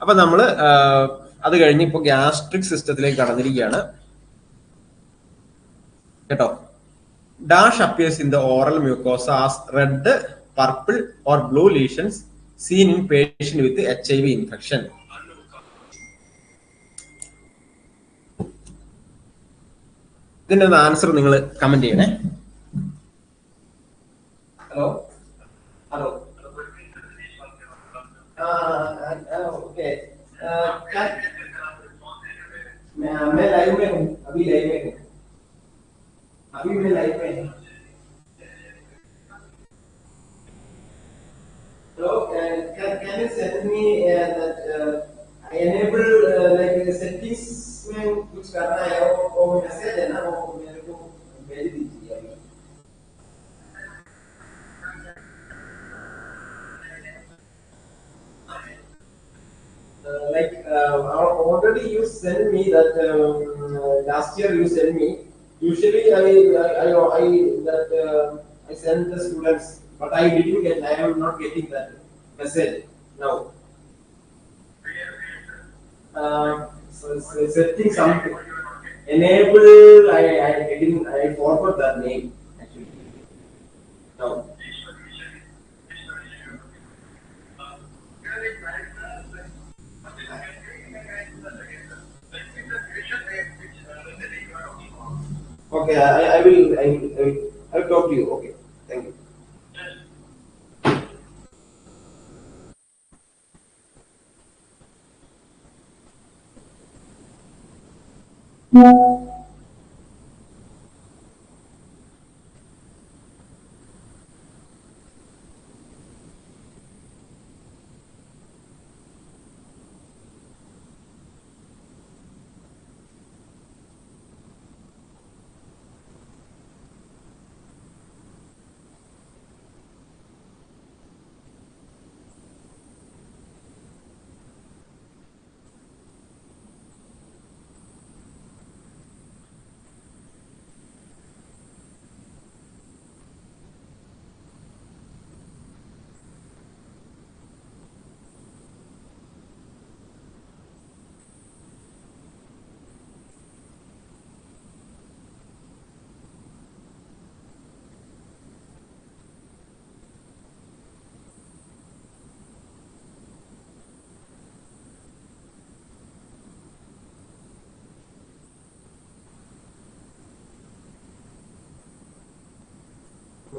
അപ്പൊ നമ്മൾ അത് കഴിഞ്ഞ് ഇപ്പൊ ഗ്യാസ്ട്രിക് സിസ്റ്റത്തിലേക്ക് കടന്നിരിക്കുകയാണ്. കേട്ടോ? Dash appears in the oral mucosa as red purple or blue lesions seen in patient with H I V infection ഇതിന്റെ ആൻസർ നിങ്ങൾ കമന്റ് ചെയ്യണേ. ഹലോ ഹലോ मैं मैं लाइव में हूँ अभी लाइव में हूँ अभी मैं लाइव में हूँ So, uh, can, can you send me uh, that uh, enable uh, like settings में कुछ करना है वो वो मैसेज है ना वो sent me that um, last year you sent me. Usually I I, I, I that uh, I send the students, but I didn't get. I am not getting that message now. Uh, so, so setting something. Enable. I I didn't. I forgot that name Okay, I, I will. I will. I will. I will talk to you. Okay. Thank you.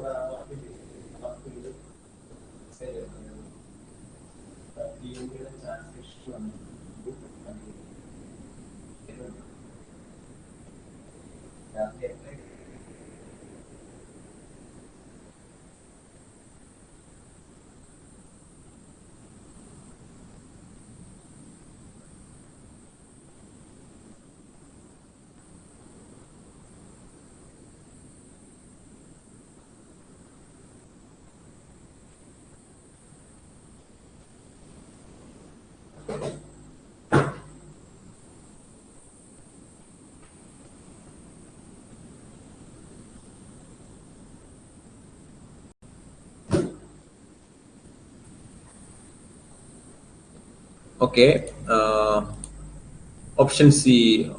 थोड़ा वहाँ okay uh, option c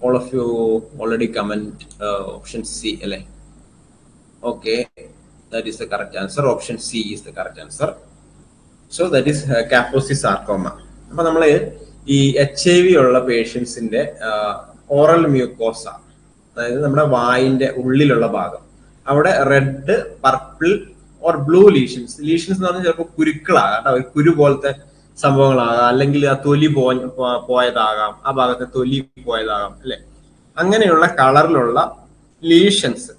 all of you already comment uh, option c okay that is the correct answer. Option c is the correct answer. So that is Kaposi sarcoma. അപ്പൊ നമ്മൾ ഈ H I V ഉള്ള പേഷ്യൻസിന്റെ oral mucosa അതായത് നമ്മുടെ വായിന്റെ ഉള്ളിലുള്ള ഭാഗം. അവിടെ red purple or blue lesions lesions എന്ന് പറഞ്ഞാൽ ചിലപ്പോൾ കുരുക്കളാകാം ഒരു കുരു പോലത്തെ സംഭവങ്ങളാകാം. അല്ലെങ്കിൽ ആ തൊലി പോയതാകാം. ആ ഭാഗത്തെ തൊലി പോയതാകാം അല്ലെ? അങ്ങനെയുള്ള കളറിലുള്ള ലീഷൻസ്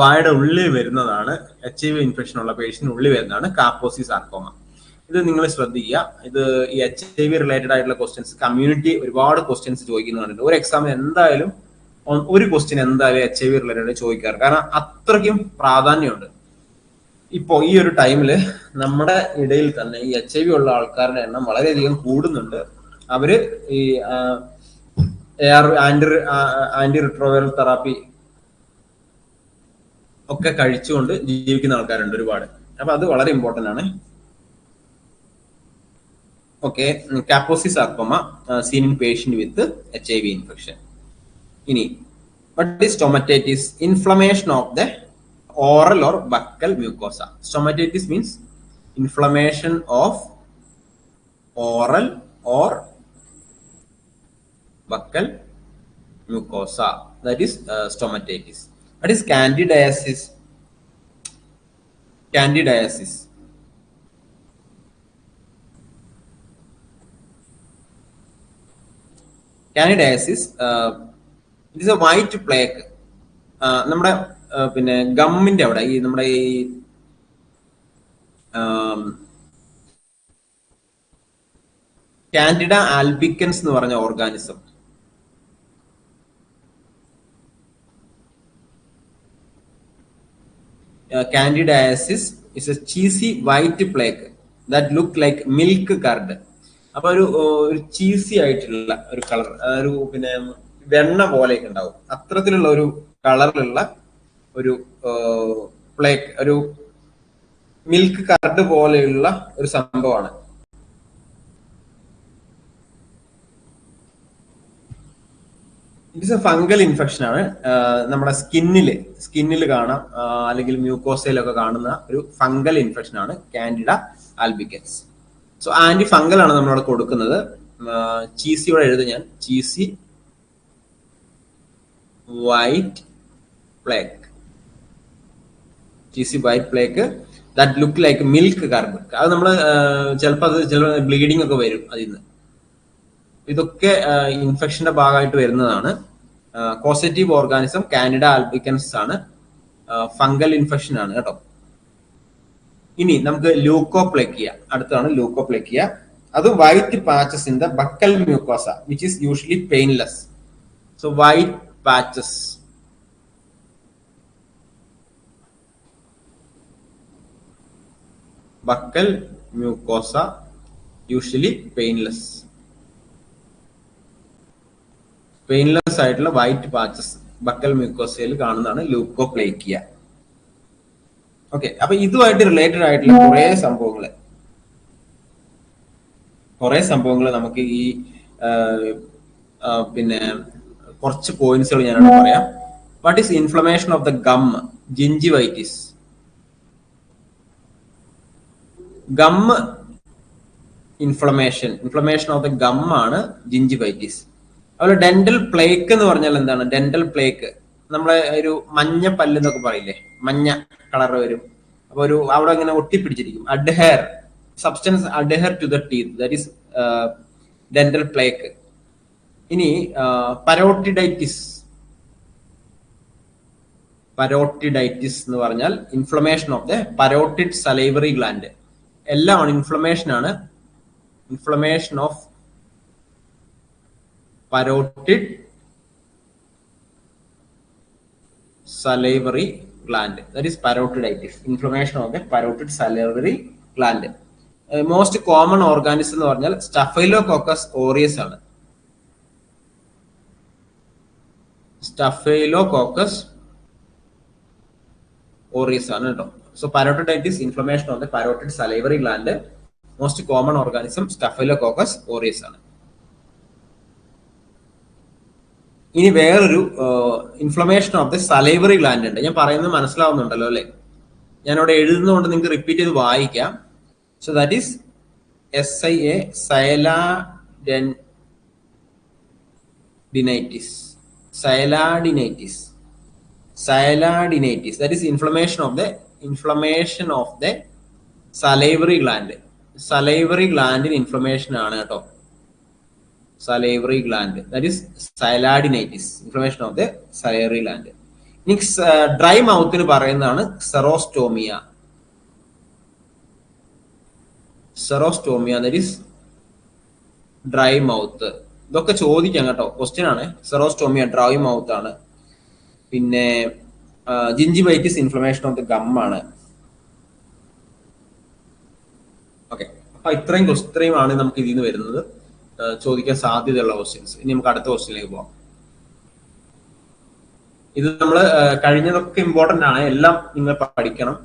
വായുടെ ഉള്ളിൽ വരുന്നതാണ് എച്ച് ഐ വി ഇൻഫെക്ഷൻ ഉള്ള പേഷ്യൻ ഉള്ളിൽ വരുന്നതാണ് കാപ്പോസി സാർക്കോമ ഇത് നിങ്ങൾ ശ്രദ്ധിക്കുക. ഇത് ഈ എച്ച് ഐ വി റിലേറ്റഡ് ആയിട്ടുള്ള ക്വസ്റ്റ്യൻസ് കമ്മ്യൂണിറ്റി ഒരുപാട് ക്വസ്റ്റ്യൻസ് ചോദിക്കുന്നുണ്ട് ഒരു എക്സാമിന് എന്തായാലും ഒരു ക്വസ്റ്റ്യൻ എന്തായാലും എച്ച് ഐ വി റിലേറ്റഡ് ചോദിക്കാറ്. കാരണം അത്രയ്ക്കും പ്രാധാന്യമുണ്ട്. ഇപ്പോൾ ഈ ഒരു ടൈമിൽ നമ്മുടെ ഇടയിൽ തന്നെ ഈ എച്ച് ഐ വി ഉള്ള ആൾക്കാരുടെ എണ്ണം വളരെയധികം കൂടുന്നുണ്ട്. അവർ ഈ ആന്റി ആന്റി റിട്രോവൈറൽ തെറാപ്പി ഒക്കെ കഴിച്ചുകൊണ്ട് ജീവിക്കുന്ന ആൾക്കാരുണ്ട് ഒരുപാട്. അപ്പൊ അത് വളരെ ഇമ്പോർട്ടന്റ് ആണ്. Okay kaposi sarcoma uh, seen in patient with hiv infection. ഇനി what is stomatitis? Inflammation of the oral or buccal mucosa. Stomatitis means inflammation of oral or buccal mucosa. That is uh, stomatitis. What is candidiasis? Candidiasis candidiasis it is a white plaque നമ്മുടെ ആ, പിന്നെ ഗമ്മിന്റെ അവിടെ ഈ നമ്മുടെ ഈ Candida albicans എന്ന് പറഞ്ഞ organism candidiasis is a cheesy white plaque that look like milk curd അപ്പൊ ഒരു ഒരു ചീസി ആയിട്ടുള്ള ഒരു കളർ ഒരു പിന്നെ വെണ്ണ പോലെയൊക്കെ ഉണ്ടാവും. അത്തരത്തിലുള്ള ഒരു കളറിലുള്ള ഒരു പ്ലേ ഒരു മിൽക്ക് കർഡ് പോലെയുള്ള ഒരു സംഭവമാണ്. ഇറ്റ്സ് എ ഫംഗൽ ഇൻഫെക്ഷൻ ആണ്. നമ്മുടെ സ്കിന്നിൽ സ്കിന്നിൽ കാണാം അല്ലെങ്കിൽ മ്യൂക്കോസയിലൊക്കെ കാണുന്ന ഒരു ഫംഗൽ ഇൻഫെക്ഷൻ ആണ് Candida albicans so anti fungal ആണ് നമ്മളവിടെ കൊടുക്കുന്നത്. ചീസിയോടെ എഴുതും ഞാൻ. Cheesy white plaque. Cheesy white plaque. That look like milk carbon അത് നമ്മൾ ചിലപ്പോൾ അത് ചില ബ്ലീഡിംഗ് ഒക്കെ വരും അതിൽ നിന്ന് ഇതൊക്കെ ഇൻഫെക്ഷന്റെ ഭാഗമായിട്ട് വരുന്നതാണ്. കോസറ്റീവ് ഓർഗാനിസം കാനിഡ ആൽബിക്കൻസ് ആണ്. ഫംഗൽ ഇൻഫെക്ഷൻ ആണ് കേട്ടോ. ഇനി നമുക്ക് ലൂക്കോപ്ലക്കിയ അടുത്താണ് ലൂക്കോപ്ലക്കിയ അത് white patches in the buccal mucosa which is usually painless so white patches buccal mucosa usually painless painless ആയിട്ടുള്ള വൈറ്റ് പാച്ചസ് ബക്കൽ മ്യൂക്കോസയിൽ കാണുന്നതാണ് ലൂക്കോപ്ലേക്കിയ ഓക്കെ അപ്പൊ ഇതുമായിട്ട് റിലേറ്റഡ് ആയിട്ടുള്ള കുറെ സംഭവങ്ങൾ കുറെ സംഭവങ്ങൾ നമുക്ക് ഈ പിന്നെ കുറച്ച് പോയിന്റ്സുകൾ ഞാനോട് പറയാം. What is inflammation of the gum gingivitis gum inflammation inflammation of the gum ആണ് ജിഞ്ചിവൈറ്റിസ് അതുപോലെ ഡെന്റൽ പ്ലേക്ക് എന്ന് പറഞ്ഞാൽ എന്താണ്? ഡെന്റൽ പ്ലേക്ക് നമ്മളെ ഒരു മഞ്ഞ പല്ല് എന്നൊക്കെ പറയില്ലേ? മഞ്ഞ കളർ വരും. അപ്പൊ ഒരു അവിടെ ഇങ്ങനെ ഒട്ടിപ്പിടിച്ചിരിക്കും. Adhere substance adhere to the teeth that is dental plaque ഇനി പരോട്ടിഡൈറ്റിസ്. പരോട്ടിഡൈറ്റിസ് എന്ന് പറഞ്ഞാൽ inflammation of the parotid salivary gland എല്ലാം ഇൻഫ്ലമേഷൻ ആണ്. Inflammation of parotid salivary gland. That is parotiditis inflammation of the parotid salivary gland. Most common organism എന്ന് പറഞ്ഞാൽ Staphylococcus aureus ആണ്. Staphylococcus aureus ആണ് കേട്ടോ. So parotiditis inflammation of the parotid salivary gland most common organism Staphylococcus aureus ആണ്. ഇനി വേറൊരു inflammation of the salivary gland ഉണ്ട്. ഞാൻ പറയുന്നത് മനസ്സിലാവുന്നുണ്ടല്ലോ അല്ലെ? ഞാൻ അവിടെ എഴുതുന്നതുകൊണ്ട് നിങ്ങൾക്ക് റിപ്പീറ്റ് ചെയ്ത് വായിക്കാം. So that is S I A sialadenitis sialadenitis sialadenitis that is inflammation of the inflammation of the salivary gland salivary ഗ്ലാൻഡിന് inflammation ആണ് കേട്ടോ. Salivary gland. That is sialadenitis inflammation of the salivary gland. ഇനി dry മൗത്തിന് പറയുന്നതാണ് xerostomia xerostomia that is dry mouth ഇതൊക്കെ ചോദിക്കാം കേട്ടോ. Question ആണ്. Xerostomia dry mouth ആണ്. പിന്നെ ജിഞ്ചിബൈറ്റിസ് ഇൻഫ്ലമേഷൻ ഓഫ് ദ ഗമ്മാണ് ഓക്കെ അപ്പൊ ഇത്രയും ഇത്രയുമാണ് നമുക്ക് ഇതിൽ നിന്ന് വരുന്നത്. ചോദിക്കാൻ സാധ്യതയുള്ള ക്വസ്റ്റ്യൻസ് ഇനി നമുക്ക് അടുത്ത ക്വസ്റ്റ്യനിലേക്ക് പോവാം. ഇത് നമ്മൾ കഴിഞ്ഞതൊക്കെ ഇമ്പോർട്ടന്റ് ആണ്. എല്ലാം നിങ്ങൾ പഠിക്കണം.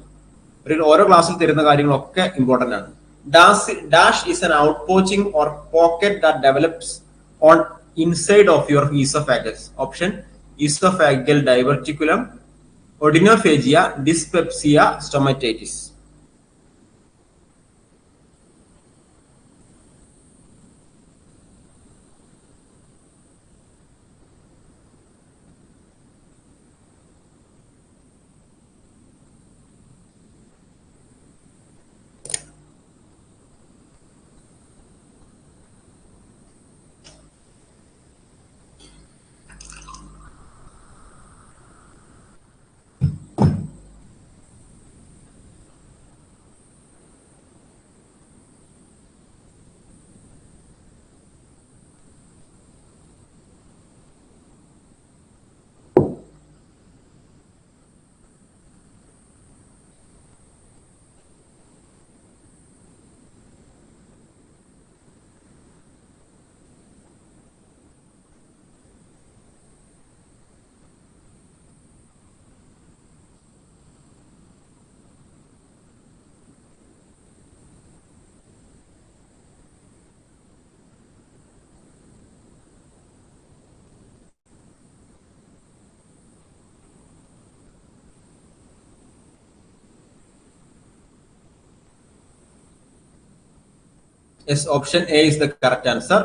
ഒരു ഓരോ ക്ലാസ്സിൽ തരുന്ന കാര്യങ്ങളൊക്കെ ഇമ്പോർട്ടന്റ് ആണ്. Does dash is an out pouching or pocket that develops on inside of your oesophageal option oesophageal diverticulum odynophagia dyspepsia stomatitis Yes, option A is the correct answer.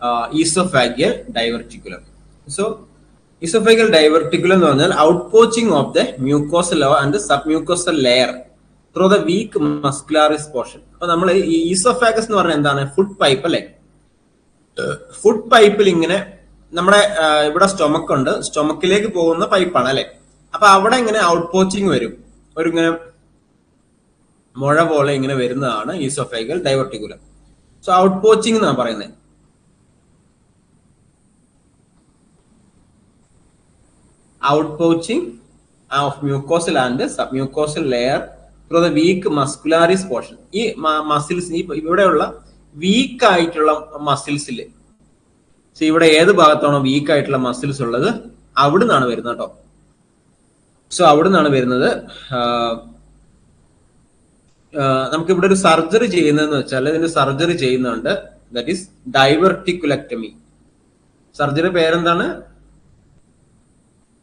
Uh, esophageal diverticulum. So, esophageal diverticulum എന്ന് പറഞ്ഞാൽ outpouching of the mucosal and the submucosal layer through the weak muscularis portion. അപ്പൊ നമ്മൾ ഈ oesophagus എന്ന് പറഞ്ഞാൽ എന്താണ് food pipe അല്ലെ food പൈപ്പിൽ ഇങ്ങനെ നമ്മുടെ ഇവിടെ സ്റ്റൊമക്ക് ഉണ്ട് സ്റ്റൊമക്കിലേക്ക് പോകുന്ന പൈപ്പാണ് അല്ലെ അപ്പൊ അവിടെ ഇങ്ങനെ ഔട്ട് പോച്ചിങ് വരും ഒരു ഇങ്ങനെ മുഴ പോലെ ഇങ്ങനെ വരുന്നതാണ് oesophageal diverticulum so out pouching എന്നാണ് പറയുന്നത് out pouching of mucosal and submucosal layer through the weak muscularis portion ഈ മസിൽസ് ഈ ഇവിടെയുള്ള വീക്ക് ആയിട്ടുള്ള മസിൽസിൽ സോ ഇവിടെ ഏത് ഭാഗത്താണോ വീക്ക് ആയിട്ടുള്ള മസിൽസ് ഉള്ളത് അവിടെ നിന്നാണ് വരുന്നത് കേട്ടോ സോ അവിടെ നിന്നാണ് വരുന്നത് നമുക്ക് ഇവിടെ ഒരു സർജറി ചെയ്യുന്നതെന്ന് വെച്ചാൽ ഇതിന്റെ സർജറി ചെയ്യുന്നുണ്ട്. ദാറ്റ് ഈസ് ഡൈവർട്ടിക്കുലക്ടമി സർജറി പേരെന്താണ്?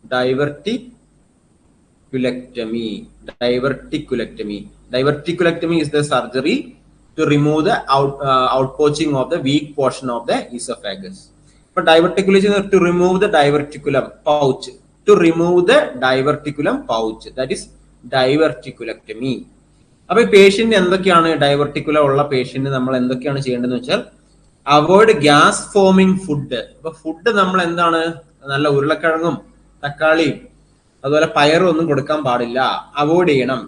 Diverticulectomy diverticulectomy diverticulectomy is the surgery to remove the out pouching of the weak portion of the oesophagus ഇപ്പൊ diverticulation to remove the diverticulum pouch to remove the diverticulum pouch that is diverticulectomy അപ്പൊ ഈ patient എന്തൊക്കെയാണ് ഡൈവർട്ടിക്കുല ഉള്ള patient നമ്മൾ എന്തൊക്കെയാണ് ചെയ്യേണ്ടതെന്ന് വെച്ചാൽ avoid gas forming food അപ്പൊ ഫുഡ് നമ്മൾ എന്താണ്? നല്ല ഉരുളക്കിഴങ്ങും തക്കാളിയും അതുപോലെ പയറും ഒന്നും കൊടുക്കാൻ പാടില്ല. അവോയ്ഡ് ചെയ്യണം.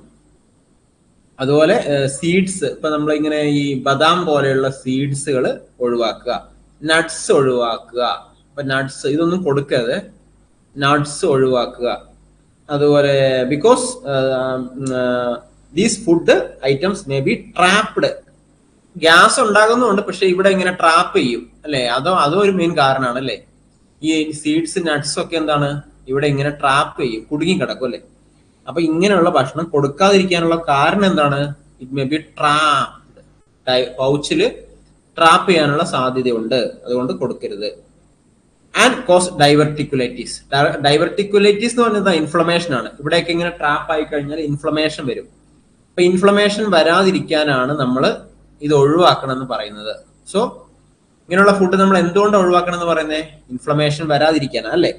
അതുപോലെ സീഡ്സ് ഇപ്പൊ നമ്മൾ ഇങ്ങനെ ഈ ബദാം പോലെയുള്ള സീഡ്സുകൾ ഒഴിവാക്കുക. നട്ട്സ് ഒഴിവാക്കുക. ഇപ്പൊ നട്ട്സ് ഇതൊന്നും കൊടുക്കരുത്. നട്ട്സ് ഒഴിവാക്കുക. അതുപോലെ because these food items may be trapped gas ഉണ്ടാകുന്നുണ്ട് പക്ഷെ ഇവിടെ ഇങ്ങനെ ട്രാപ്പ് ചെയ്യും അല്ലെ? അതോ അതോ ഒരു മെയിൻ കാരണമാണ് അല്ലെ? ഈ സീഡ്സ് നട്ട്സ് ഒക്കെ എന്താണ്? ഇവിടെ ഇങ്ങനെ ട്രാപ്പ് ചെയ്യും കുടുങ്ങി കിടക്കും അല്ലെ? അപ്പൊ ഇങ്ങനെയുള്ള ഭക്ഷണം കൊടുക്കാതിരിക്കാനുള്ള കാരണം എന്താണ്? ഇറ്റ് മേ ബി ട്രാപ്ഡ് പൗച്ചിൽ ട്രാപ്പ് ചെയ്യാനുള്ള സാധ്യതയുണ്ട്. അതുകൊണ്ട് കൊടുക്കരുത്. ആൻഡ് കോസ് ഡൈവർട്ടിക്കുലൈറ്റീസ് ഡൈവർട്ടിക്കുലൈറ്റീസ് എന്ന് പറഞ്ഞാൽ ഇൻഫ്ലമേഷൻ ആണ്. ഇവിടെയൊക്കെ ഇങ്ങനെ ട്രാപ്പ് ആയി കഴിഞ്ഞാൽ ഇൻഫ്ലമേഷൻ വരും. അപ്പൊ ഇൻഫ്ലമേഷൻ വരാതിരിക്കാനാണ് നമ്മൾ ഇത് ഒഴിവാക്കണം എന്ന് പറയുന്നത്. സോ ഇങ്ങനെയുള്ള ഫുഡ് നമ്മൾ എന്തുകൊണ്ട് ഒഴിവാക്കണം എന്ന് പറയുന്നത് ഇൻഫ്ലമേഷൻ വരാതിരിക്കാനാ അല്ലേ?